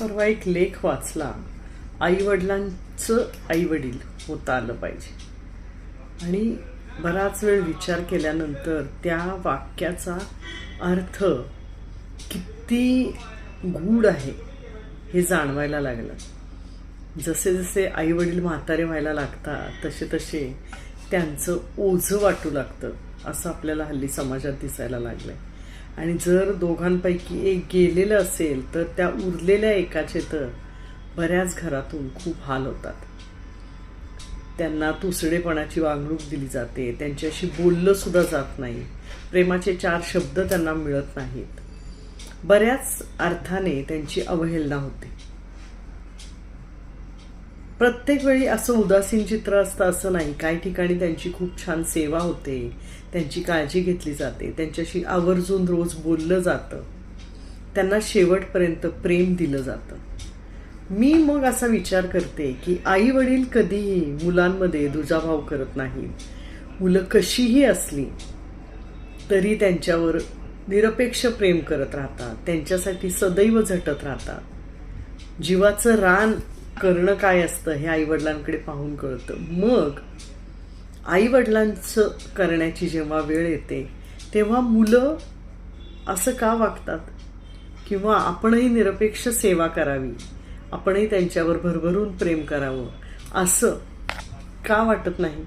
परवा एक लेख वाचला. आई वडिलांचं आई वडील होता आलं पाहिजे. आणि बराच वेळ विचार केल्यानंतर त्या वाक्याचा अर्थ किती गूढ आहे हे जाणवायला लागलं. जसे जसे आई वडील म्हातारे व्हायला लागतात तसे तसे त्यांचं ओझं वाटू लागतं असं आपल्याला हल्ली समाजात दिसायला लागलं आहे आणि जर दोघांपैकी एक गेलेलं असेल तर त्या उरलेल्या एकाचे तर बऱ्याच घरातून खूप हाल होतात. त्यांना तुसडेपणाची वागणूक दिली जाते त्यांच्याशी बोललं सुद्धा जात नाही प्रेमाचे चार शब्द त्यांना मिळत नाहीत. बऱ्याच अर्थाने त्यांची अवहेलना होते. प्रत्येक वेळी असं उदासीन चित्र असतं असं नाही. काही ठिकाणी त्यांची खूप छान सेवा होते. त्यांची काळजी घेतली जाते. त्यांच्याशी आवर्जून रोज बोललं जातं. त्यांना शेवटपर्यंत प्रेम दिलं जातं. मी मग असा विचार करते की आई वडील कधीही मुलांमध्ये दुजाभाव करत नाहीत. मुलं कशीही असली तरी त्यांच्यावर निरपेक्ष प्रेम करत राहतात. त्यांच्यासाठी सदैव झटत राहतात. जीवाचं रान करणं काय असतं हे आईवडिलांकडे पाहून कळतं. मग आईवडिलांचं करण्याची जेव्हा वेळ येते तेव्हा मुलं असं का वागतात? किंवा आपणही निरपेक्ष सेवा करावी आपणही त्यांच्यावर भरभरून प्रेम करावं असं का वाटत नाही?